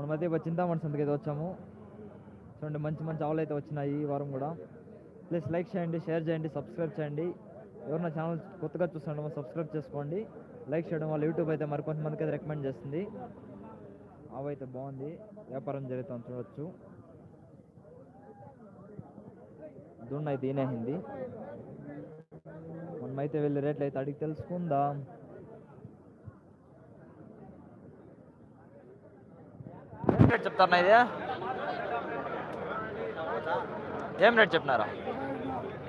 మనమైతే ఇప్పుడు చింతామణి సంతకి అయితే వచ్చాము. చూడండి మంచి మంచి ఆవులు అయితే వచ్చినాయి ఈ వారం కూడా. ప్లీజ్ లైక్ చేయండి షేర్ చేయండి సబ్స్క్రైబ్ చేయండి. ఎవరైనా ఛానల్ కొత్తగా చూస్తుండమో సబ్స్క్రైబ్ చేసుకోండి. లైక్ చేయడం వల్ల యూట్యూబ్ అయితే మరి కొంతమందికి అయితే రికమెండ్ చేస్తుంది. ఆవు అయితే బాగుంది. వ్యాపారం జరుగుతుంది చూడవచ్చు దున్న అయితే ఈనేసింది మనమైతే వెళ్ళి రేట్లు అయితే అడిగి తెలుసుకుందాం. రేట్ చెప్తారా ఇది? ఏం రేట్ చెప్పినారా?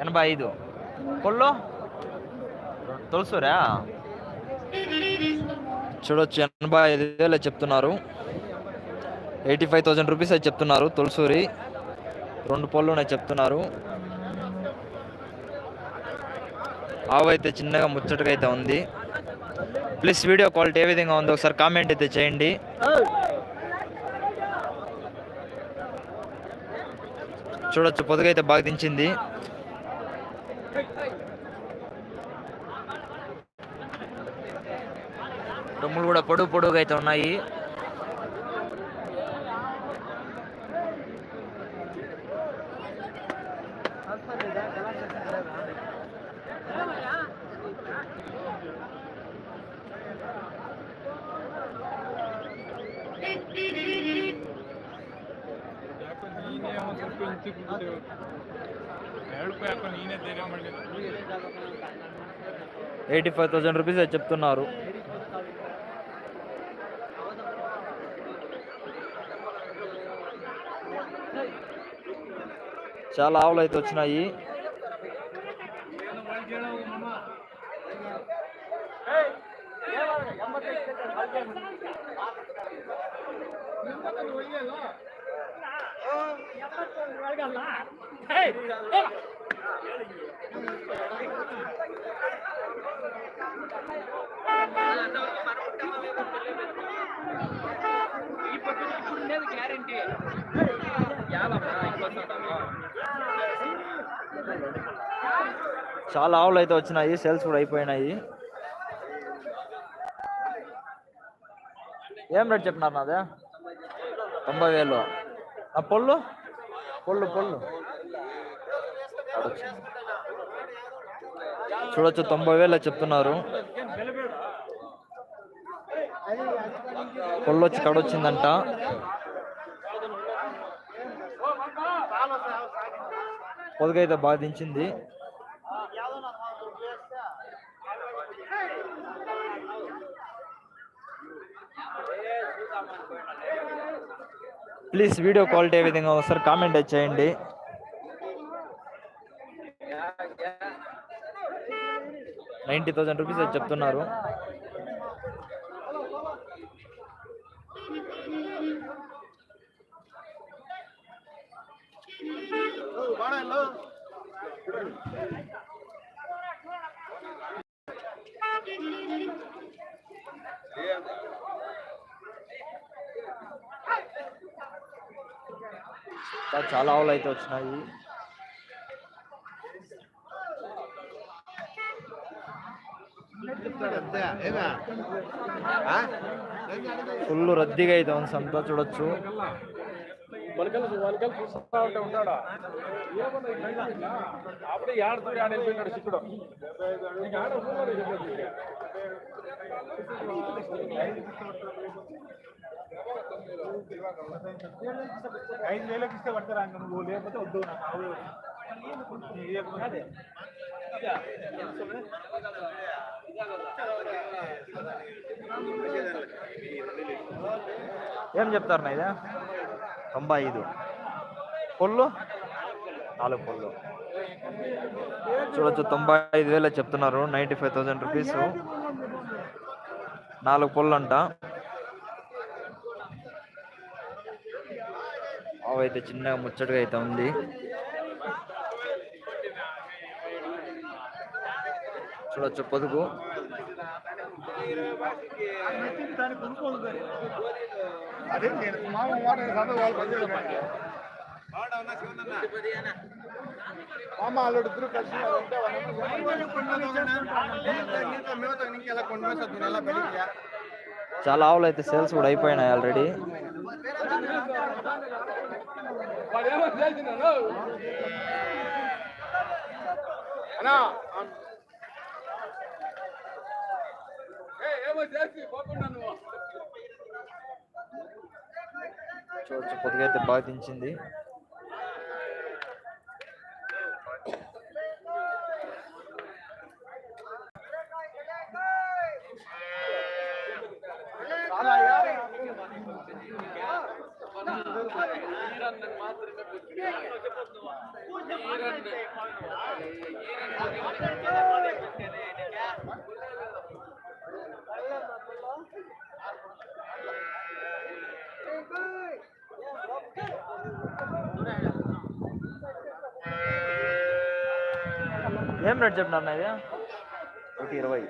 ఎనభై ఐదు. కొల్లు? తులసూరా? చూడొచ్చు ఎనభై ఐదు వేలు చెప్తున్నారు. ఎయిటీ ఫైవ్ థౌజండ్ రూపీస్ అయితే చెప్తున్నారు తులసూరి. రెండు పళ్ళు ఉన్నాయి చెప్తున్నారు. ఆవు అయితే చిన్నగా ముచ్చటగా అయితే ఉంది. ప్లీజ్ వీడియో క్వాలిటీ ఏ విధంగా ఉందో ఒకసారి కామెంట్ అయితే చేయండి. చూడొచ్చు పొదగైతే బాగా దించింది రొమ్ములు కూడా పొడుగు పొడుగు అయితే ఉన్నాయి Thank you. Eighty five thousand rupees అయితే చెప్తున్నారు. చాలా ఆవులు అయితే వచ్చినాయి. చాలా ఆవులు అయితే వచ్చినాయి సేల్స్ కూడా అయిపోయినాయి. ఏం రేట్ చెప్పినారు నాదే? తొంభై వేలు ఆ పొల్లు? పొల్లు పొల్లు. చూడొచ్చు. తొంభై వేలు చెప్తున్నారు. పొల్లు వచ్చి కడొచ్చిందంట పొదుగైతే బాధించింది. ప్లీజ్ వీడియో క్వాలిటీ ఏ విధంగా ఒకసారి కామెంట్ చేయండి. నైంటీ థౌసండ్ రూపీస్ చెప్తున్నారు. చాలా ఆవులు అయితే వచ్చినాయి. ఫుల్ రద్దీగా అయితే ఉంది సంత చూడొచ్చు. ఉంటాడా ఐదు వేలకు ఇస్తే పడతారా నువ్వు? లేకపోతే వద్దు నాకు ఆవు ఏం చెప్తారు నా ఇదే తొంభై ఐదు. పొల్లు? నాలుగు పొల్లు. చూడొచ్చు తొంభై ఐదు వేలు చెప్తున్నారు. Ninety five thousand rupees. నాలుగు పొల్లు అంట. అవైతే అయితే చిన్నగా ముచ్చటగా అయితే ఉంది. చూడొచ్చు పొదుగు మామ కలిసి చాలా ఆవులు అయితే సేల్స్ కూడా అయిపోయినాయి ఆల్రెడీ వాడు ఏమో చేసినాను అన్నా చూడొచ్చు పొద్దుగా అయితే బాగా దించింది. ఏం రేట్ చెప్పినారు ఇది? ఒకటి ఇరవై.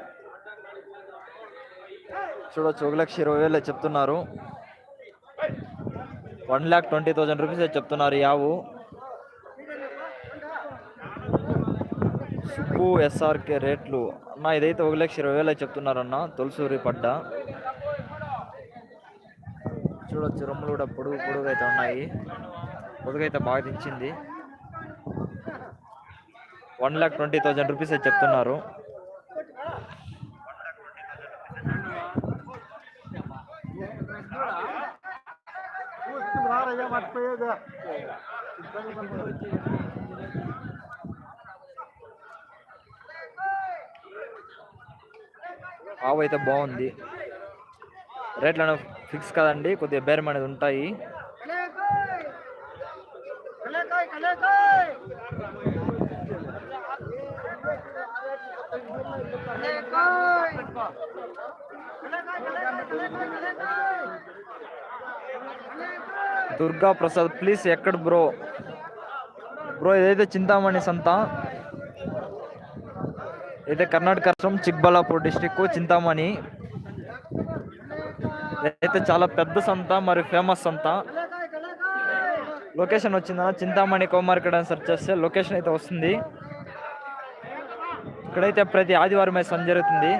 చూడొచ్చు ఒక లక్ష ఇరవై వేలు చెప్తున్నారు. One lakh twenty thousand rupees చెప్తున్నారు యావు సుబ్బు ఎస్ఆర్కే రేట్లు. అన్న ఇదైతే ఒక లక్ష ఇరవై వేలు చెప్తున్నారన్న తొలసూరి పడ్డ. చూడొచ్చు రొమ్ములు కూడా పొడుగు పొడుగు అయితే ఉన్నాయి. పొడుగైతే బాగా దించింది. One lakh twenty thousand rupees చెప్తున్నారు. ఇక మర్చిపోయేది ఆవు అయితే బాగుంది. రేట్లను ఫిక్స్ కదండి కొద్దిగా బేరం అనేది ఉంటాయి. దుర్గా ప్రసాద్ ప్లీజ్ ఎక్కడ బ్రో బ్రో ఇదైతే చింతామణి సంత అయితే కర్ణాటక రాష్ట్రం చిక్బలాపూర్ డిస్టిక్ చింతామణి అయితే చాలా పెద్ద సంత మరి ఫేమస్ సంత లొకేషన్ వచ్చిందా చింతామణి కోమార్కెట్ అని సెర్చ్ చేస్తే లొకేషన్ అయితే వస్తుంది. ఇక్కడైతే ప్రతి ఆదివారం అయితే సంత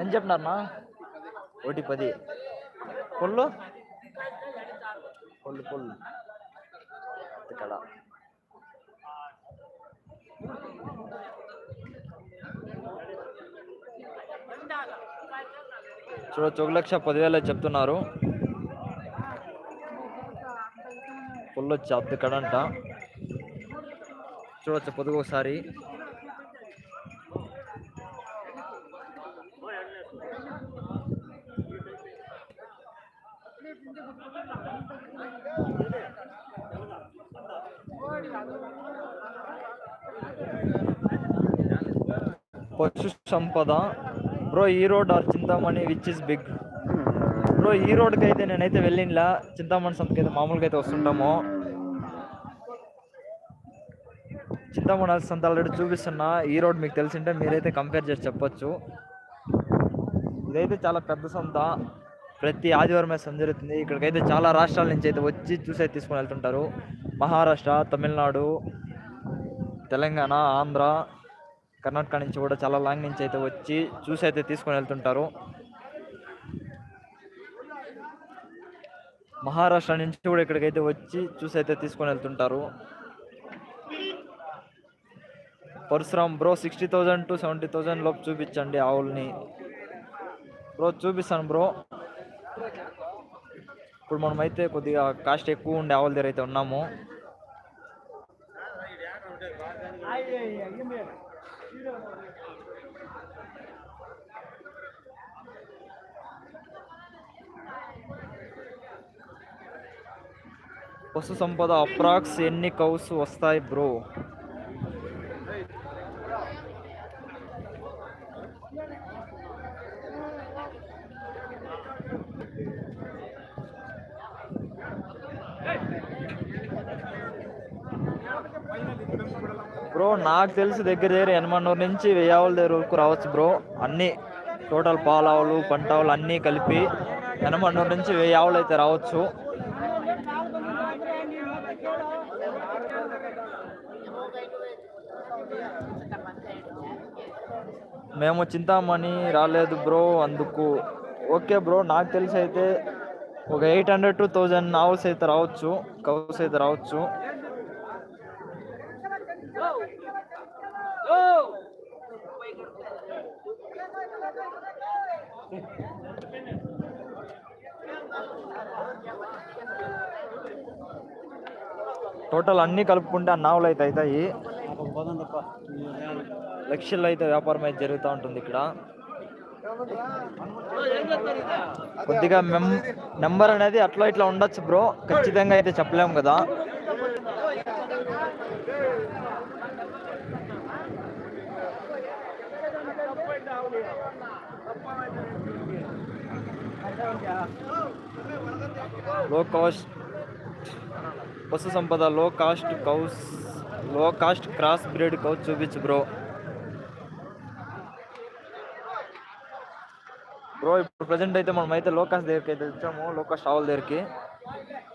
ఎంత చెప్పినారన్నా ఒకటి పది. పొల్లు? పొల్లు పొల్లు. ఇక్కడ. చూడొచ్చు ఒక లక్ష పదివేలు చెప్తున్నారు. పొల్లు వచ్చి అద్దె కడంట. చూడొచ్చు పొదుగు ఒకసారి పశు సంపద బ్రో ఈ road are Chintamani which is big bro ఈ రోడ్కి అయితే నేనైతే వెళ్ళిండ్లా. చింతామణి సంతకి అయితే మామూలుగా అయితే వస్తుంటాము. చింతామణి సంత ఆల్రెడీ చూపిస్తున్నా. ఈ రోడ్ మీకు తెలిసింటే మీరైతే కంపేర్ చేసి చెప్పొచ్చు. ఇదైతే చాలా పెద్ద సంత. ప్రతి ఆదివారం సంత జరుగుతుంది. ఇక్కడికైతే చాలా రాష్ట్రాల నుంచి అయితే వచ్చి చూసి అయితే తీసుకొని వెళ్తుంటారు. మహారాష్ట్ర తమిళనాడు తెలంగాణ ఆంధ్ర. కర్ణాటక నుంచి కూడా చాలా లాంగ్ నుంచి అయితే వచ్చి చూసి అయితే తీసుకొని వెళ్తుంటారు. మహారాష్ట్ర నుంచి కూడా ఇక్కడికైతే వచ్చి చూసి అయితే తీసుకొని వెళ్తుంటారు. Parashuram bro sixty thousand to seventy thousand లోపు చూపించండి ఆవుల్ని బ్రో చూపిస్తాను బ్రో. ఇప్పుడు మనమైతే కొద్దిగా కాస్ట్ ఎక్కువ ఉండే ఆవుల దగ్గర అయితే ఉన్నాము. పశు సంపద అప్రాక్స్ ఎన్ని కౌస్ వస్తాయి బ్రో? బ్రో నాకు తెలిసి దగ్గర దగ్గర ఎనమన్నూరు నుంచి వెయ్యావుల దగ్గర వరకు రావచ్చు బ్రో. అన్ని టోటల్ పాలావులు పంటావులు అన్నీ కలిపి ఎనమన్నూరు నుంచి వెయ్యావులు అయితే రావచ్చు. మేము చింతామణి రాలేదు బ్రో అందుకు. ఓకే బ్రో నాకు తెలిసి అయితే ఒక ఎయిట్ హండ్రెడ్ టు థౌజండ్ నావల్స్ అయితే రావచ్చు కవర్స్ అయితే రావచ్చు. టోటల్ అన్నీ కలుపుకుంటే ఆ నావులు అయితే అవుతాయి. లక్షల్లో అయితే వ్యాపారం అయితే జరుగుతూ ఉంటుంది ఇక్కడ. కొద్దిగా మెం నెంబర్ అనేది అట్లా ఇట్లా ఉండొచ్చు బ్రో. ఖచ్చితంగా అయితే చెప్పలేము కదా. లో కాస్ట్ పశు సంపద లో కాస్ట్ కౌస్లో కాస్ట్ క్రాస్ బ్రీడ్ కౌస్ చూపించు బ్రో. బ్రో ఇప్పుడు ప్రజెంట్ అయితే మనం అయితే లోకాస్ దగ్గరికి అయితే వచ్చాము. లోకాస్ ఆవుల దగ్గరికి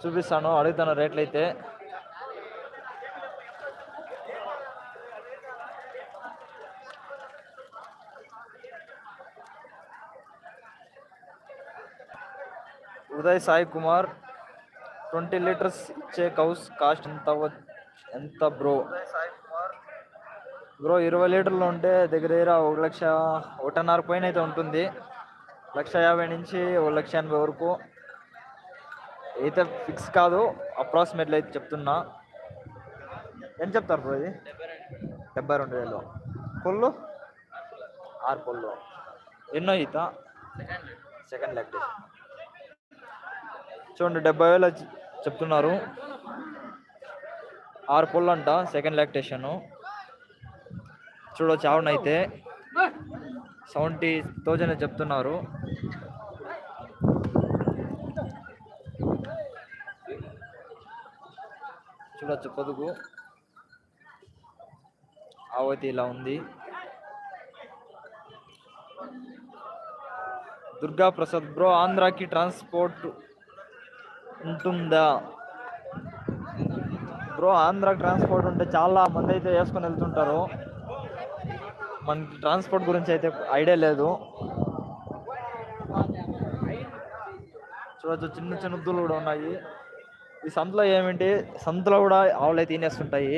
చూపిస్తాను అడుగుతాను రేట్లు అయితే. ఉదయ్ సాయి కుమార్ ట్వంటీ లీటర్స్ ఇచ్చే కౌస్ కాస్ట్ ఎంత ఎంత బ్రో? బ్రో ఇరవై లీటర్లు ఉంటే దగ్గర దగ్గర ఒక లక్ష ఒకటిన్నర పైన అయితే ఉంటుంది. లక్ష యాభై నుంచి ఒక లక్ష ఎనభై వరకు. అయితే ఫిక్స్ కాదు అప్రాక్సిమేట్లీ అయితే చెప్తున్నా. ఎంత చెప్తారు బ్రో ఇది? డెబ్బై రెండు వేలు. పొల్లు ఆరు పొల్లు ఎన్నో ఈత? సెకండ్ లాక్టేషన్ చూడండి డెబ్బై వేలు చెప్తున్నారు. ఆరు పొల్లు అంట సెకండ్ లాక్టేషను చూడొచ్చు ఆవునైతే సెవెంటీ థౌజండ్ చెప్తున్నారు. చూడొచ్చు పొదుగు. ఆవతి ఇలా ఉంది. దుర్గా ప్రసాద్ బ్రో ఆంధ్రాకి ట్రాన్స్పోర్ట్ ఉంటుందా? బ్రో ఆంధ్ర ట్రాన్స్పోర్ట్ ఉంటే చాలా మంది అయితే వేసుకొని వెళ్తుంటారు. మనకి ట్రాన్స్పోర్ట్ గురించి అయితే ఐడియా లేదు. చూడొచ్చు చిన్న చిన్న ఉద్దులు కూడా ఉన్నాయి. ఈ సంతలో ఏమిటి సంతలో కూడా ఆవులు అయితే తినేస్తుంటాయి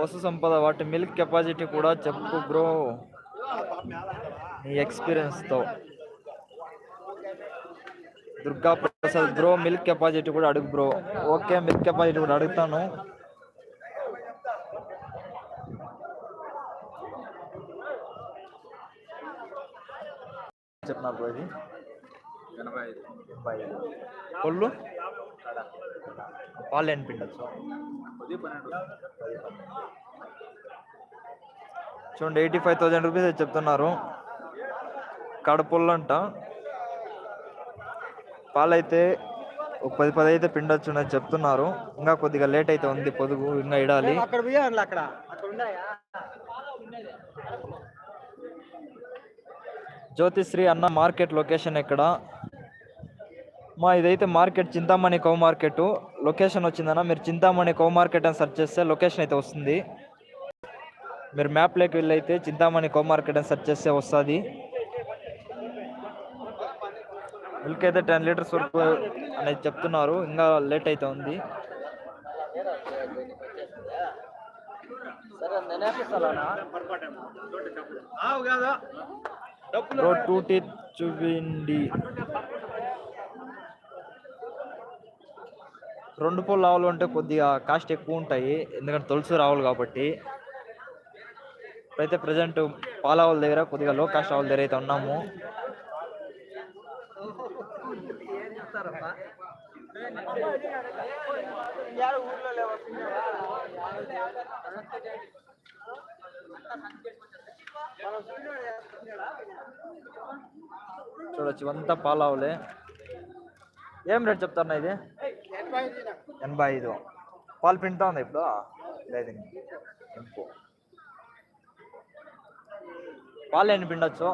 పశు సంపద వాటి మిల్క్ కెపాసిటీ కూడా చెప్పు బ్రో. నీ ఎక్స్పీరియన్స్తో Durga Prasad bro milk capacity కూడా అడుగు బ్రో ఓకే మిల్క్ కెపాసిటీ కూడా అడుగుతాను. చెప్పిన బ్రో ఇది? కొల్లు? పాలు ఎన్ని పిండొచ్చు చూడండి ఎయిటీ ఫైవ్ థౌజండ్ రూపీస్ చెప్తున్నారు. కడపొల్లు అంట పాలైతే ఒక పది పది అయితే పిండొచ్చు అని చెప్తున్నారు. ఇంకా కొద్దిగా లేట్ అయితే ఉంది పొదుగు ఇంకా ఇడాలి. జ్యోతిశ్రీ అన్న మార్కెట్ లొకేషన్ ఎక్కడ? మా ఇదైతే market Chintamani cow market. Location వచ్చిందన్న మీరు చింతామణి కౌ మార్కెట్ అని సెర్చ్ చేస్తే లొకేషన్ అయితే వస్తుంది. మీరు మ్యాప్లోకి వెళ్ళి అయితే చింతామణి కౌ మార్కెట్ అని సెర్చ్ చేస్తే వస్తుంది. మిల్క్ అయితే టెన్ లీటర్స్ వరకు అనేది చెప్తున్నారు. ఇంకా లేట్ అయితే ఉంది. బ్రో టూ టీత్ చూపిండి. రెండు పూలు ఆవులు అంటే కొద్దిగా కాస్ట్ ఎక్కువ ఉంటాయి. ఎందుకంటే తులసి రావులు కాబట్టి. ఇప్పుడైతే ప్రజెంట్ పాల ఆవుల దగ్గర కొద్దిగా లో కాస్ట్ ఆవుల దగ్గర అయితే ఉన్నాము ఏం చెప్తారమ్మా ఊర్లో లేవా మనం చూడొచ్చు ఇవంతా పాలావులే. ఏం రేట్ చెప్తారన్నా ఇది? ఎనభై ఐదు. పాలు పిండుతా ఉంది ఇప్పుడు? లేదు ఇంకో. పాలు ఎన్ని పిండొచ్చు?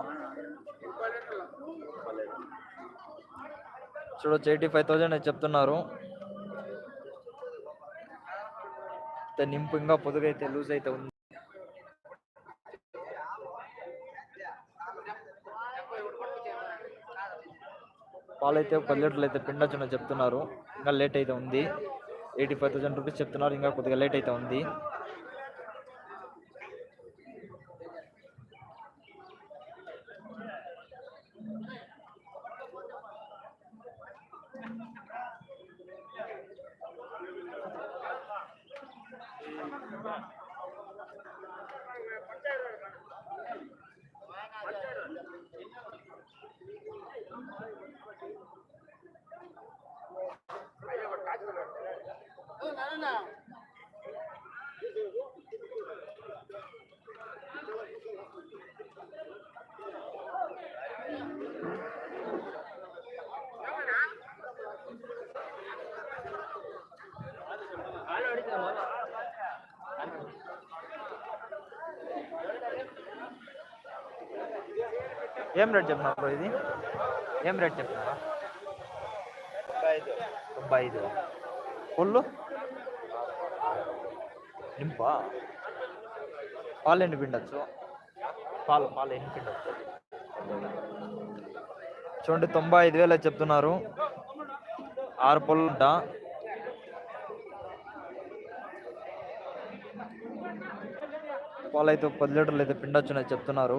చూడొచ్చు ఎయిటీ ఫైవ్ థౌజండ్ చెప్తున్నారు. నింపు ఇంకా పొదుగు అయితే లూజ్ అయితే ఉంది. పాలు అయితే పది లీటర్లు అయితే పిండొచ్చునని చెప్తున్నారు. ఇంకా లేట్ అయితే ఉంది. ఎయిటీ ఫైవ్ థౌసండ్ రూపీస్ చెప్తున్నారు. ఇంకా కొద్దిగా లేట్ అయితే ఉంది. ఏం రేట్ చెప్తున్నారు బ్రో ఇది? ఏం రేట్ చెప్తున్నారా తొంభై ఐదు. ఫుల్ నింపా? పాలు ఎన్ని పిండొచ్చు? పాలు పాలు ఎన్ని పిండొచ్చు? చూడండి తొంభై ఐదు వేలు చెప్తున్నారు. ఆరు పళ్ళు ఉంటా. పాలు అయితే పది లీటర్లు అయితే పిండొచ్చు అని చెప్తున్నారు.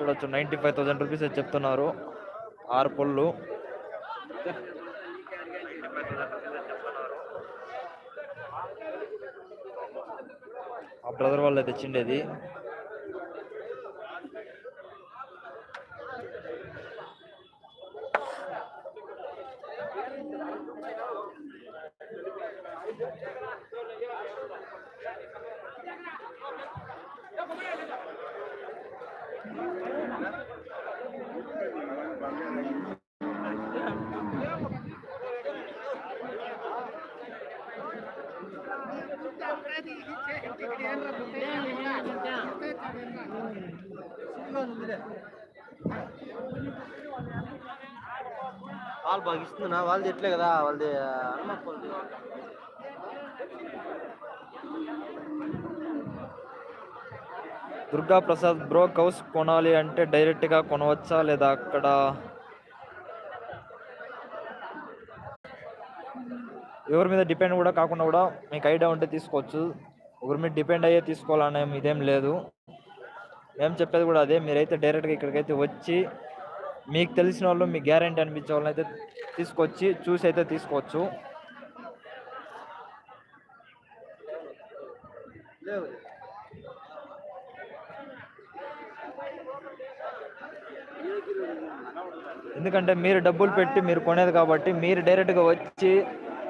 చూడొచ్చు. నైంటీ ఫైవ్ థౌసండ్ రూపీస్ చెప్తున్నారు. ఆరు పళ్ళు. ఆ బ్రదర్ వాళ్ళు తెచ్చిండేది. వాళ్ళు బాగా ఇస్తున్నా వాళ్ళది ఎట్లే కదా వాళ్ళది హనుమప్ప దుర్గా ప్రసాద్ బ్రో కౌస్ కొనాలి అంటే డైరెక్ట్గా కొనవచ్చా లేదా అక్కడ? ఎవరి మీద డిపెండ్ కూడా కాకుండా కూడా మీకు ఐడియా ఉంటే తీసుకోవచ్చు. ఒకరి మీద డిపెండ్ అయ్యే తీసుకోవాలనే ఇదేం లేదు. మేము చెప్పేది కూడా అదే మీరైతే డైరెక్ట్గా ఇక్కడికైతే వచ్చి మీకు తెలిసిన వాళ్ళు మీకు గ్యారంటీ అనిపించే వాళ్ళని అయితే తీసుకొచ్చి చూసి అయితే తీసుకోవచ్చు. ఎందుకంటే మీరు డబ్బులు పెట్టి మీరు కొనేది కాబట్టి మీరు డైరెక్ట్గా వచ్చి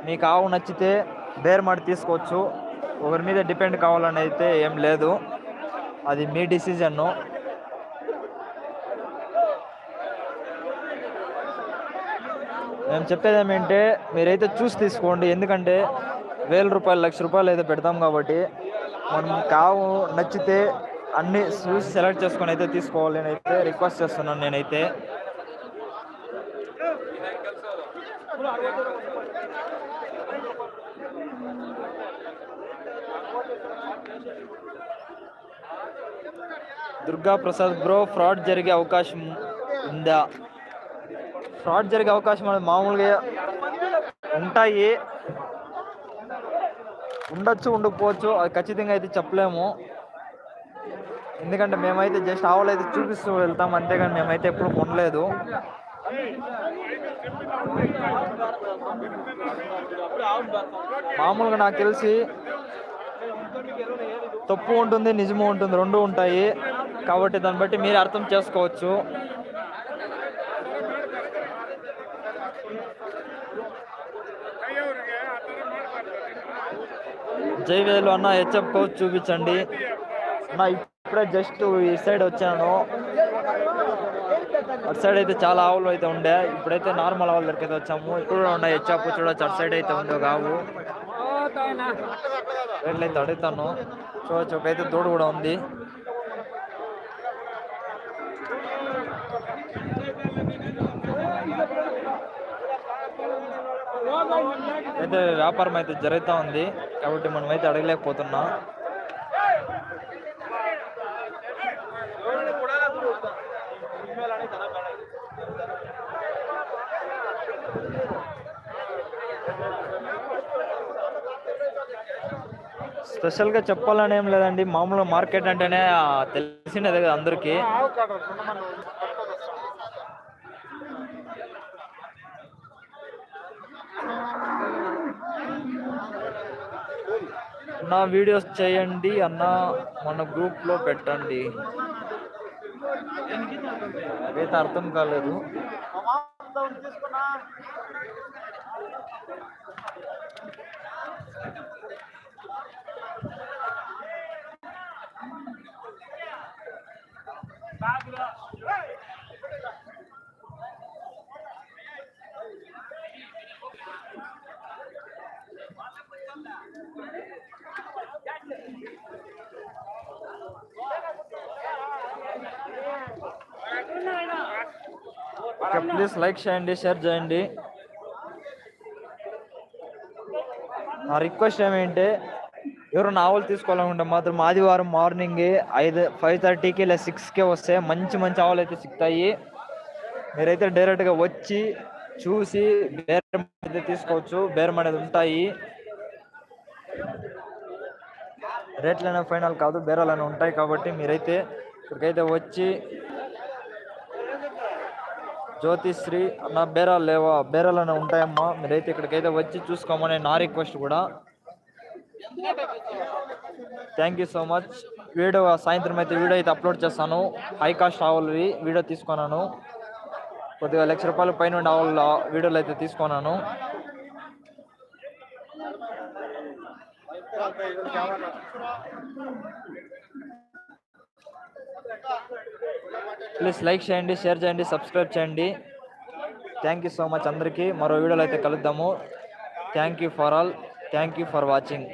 మీకు ఆవు నచ్చితే బేర్ తీసుకోవచ్చు. ఒకరి మీద డిపెండ్ కావాలని అయితే ఏం లేదు. అది మీ డిసిజన్ను మేము చెప్పేది ఏమంటే మీరైతే చూసి తీసుకోండి. ఎందుకంటే వేల రూపాయలు లక్ష రూపాయలు అయితే పెడతాం కాబట్టి మనం కావు నచ్చితే అన్ని చూసి సెలెక్ట్ చేసుకొని అయితే తీసుకోవాలి. అయితే రిక్వెస్ట్ చేస్తున్నాను నేనైతే. దుర్గా ప్రసాద్ బ్రో ఫ్రాడ్ జరిగే అవకాశం ఉందా? ఫ్రాడ్ జరిగే అవకాశం అనేది మామూలుగా ఉంటాయి. ఉండొచ్చు ఉండకపోవచ్చు అది ఖచ్చితంగా అయితే చెప్పలేము. ఎందుకంటే మేమైతే జస్ట్ ఆవులు అయితే చూపిస్తూ వెళ్తాం అంతేగాని మేమైతే ఎప్పుడు కొనలేదు. మామూలుగా నాకు తెలిసి తప్పు ఉంటుంది నిజము ఉంటుంది రెండు ఉంటాయి. కాబట్టి దాన్ని బట్టి మీరు అర్థం చేసుకోవచ్చు. జైవేలు అన్న హెచ్ఎఫ్ కోచ్ చూపించండి. అన్న ఇప్పుడే జస్ట్ ఈ సైడ్ వచ్చాను. అటు సైడ్ అయితే చాలా ఆవులు అయితే ఉండే. ఇప్పుడైతే నార్మల్ ఆవుల దగ్గరికి అయితే వచ్చాము. ఇప్పుడు కూడా ఉన్నాయి హెచ్ఎఫ్ చూడొచ్చు అటు సైడ్ అయితే ఉంది ఒక ఆవు. రేట్లు అయితే అడుగుతాను చూడొచ్చు ఒక అయితే దూడ కూడా ఉంది. అయితే వ్యాపారం అయితే జరుగుతూ ఉంది. కాబట్టి మనం అయితే అడగలేకపోతున్నాం. స్పెషల్గా చెప్పాలని ఏం లేదండి. మామూలుగా మార్కెట్ అంటేనే ఆ, తెలిసినదే కదా అందరికీ. నా వీడియోస్ చేయండి అన్న మన గ్రూప్లో పెట్టండి. అయితే అర్థం కాలేదు ఓకే ప్లీజ్ లైక్ చేయండి షేర్ చేయండి నా రిక్వెస్ట్ ఏమేంటే ఎవరైనా ఆవులు తీసుకోవాలనుకుంటే మాత్రం ఆదివారం మార్నింగ్ ఐదు ఫైవ్ థర్టీకి లేదా సిక్స్కే వస్తే మంచి మంచి ఆవులు అయితే సిక్తాయి. మీరైతే డైరెక్ట్గా వచ్చి చూసి బేరం అయితే తీసుకోవచ్చు. బేరం అనేది ఉంటాయి. రేట్లైనా ఫైనల్ కాదు బేరాలైనా ఉంటాయి కాబట్టి మీరైతే ఇక్కడికైతే వచ్చి జ్యోతిశ్రీ అన్న బేరాలు లేవా? బేరాలు ఉంటాయమ్మా. మీరైతే ఇక్కడికైతే వచ్చి చూసుకోమని నా రిక్వెస్ట్ కూడా. Thank you so much video సాయంత్రం అయితే వీడియో అయితే అప్లోడ్ చేస్తాను. హై కాస్ట్ ఆవులవి వీడియో తీసుకున్నాను. కొద్దిగా లక్ష రూపాయల పైన ఉండే ఆవుల వీడియోలు అయితే తీసుకున్నాను. ప్లీజ్ లైక్ చేయండి షేర్ చేయండి సబ్స్క్రైబ్ చేయండి. థ్యాంక్ యూ సో మచ్ అందరికీ. మరో వీడియోలో అయితే కలుద్దాము. Thank you for all thank you for watching